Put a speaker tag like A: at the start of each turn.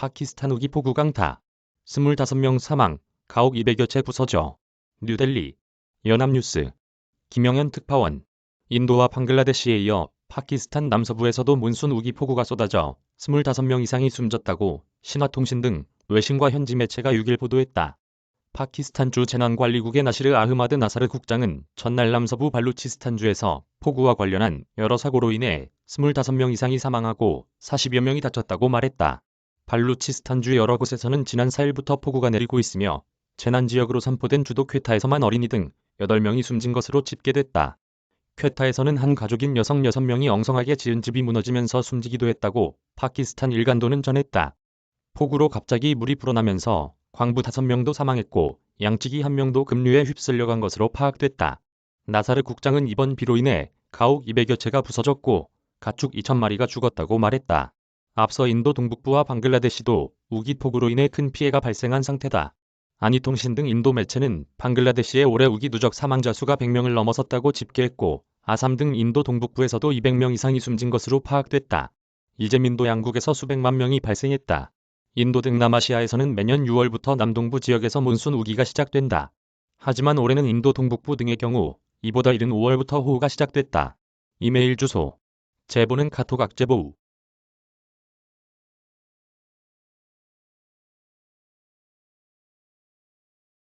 A: 파키스탄 우기 폭우 강타. 25명 사망, 가옥 200여 채 부서져. 뉴델리. 연합뉴스. 김영현 특파원. 인도와 방글라데시에 이어 파키스탄 남서부에서도 몬순 우기 폭우가 쏟아져 25명 이상이 숨졌다고 신화통신 등 외신과 현지 매체가 6일 보도했다. 파키스탄 주 재난관리국의 나시르 아흐마드 나사르 국장은 전날 남서부 발루치스탄주에서 폭우와 관련한 여러 사고로 인해 25명 이상이 사망하고 40여 명이 다쳤다고 말했다. 발루치스탄주 여러 곳에서는 지난 4일부터 폭우가 내리고 있으며 재난지역으로 선포된 주도 쾌타에서만 어린이 등 8명이 숨진 것으로 집계됐다. 쾌타에서는 한 가족인 여성 6명이 엉성하게 지은 집이 무너지면서 숨지기도 했다고 파키스탄 일간도는 전했다. 폭우로 갑자기 물이 불어나면서 광부 5명도 사망했고 양치기 1명도 급류에 휩쓸려간 것으로 파악됐다. 나사르 국장은 이번 비로 인해 가옥 200여 채가 부서졌고 가축 2천마리가 죽었다고 말했다. 앞서 인도 동북부와 방글라데시도 우기 폭우로 인해 큰 피해가 발생한 상태다. 아니통신 등 인도 매체는 방글라데시의 올해 우기 누적 사망자 수가 100명을 넘어섰다고 집계했고 아삼 등 인도 동북부에서도 200명 이상이 숨진 것으로 파악됐다. 이재민도 양국에서 수백만 명이 발생했다. 인도 등 남아시아에서는 매년 6월부터 남동부 지역에서 몬순 우기가 시작된다. 하지만 올해는 인도 동북부 등의 경우 이보다 이른 5월부터 호우가 시작됐다. 이메일 주소 제보는 카톡 악제보우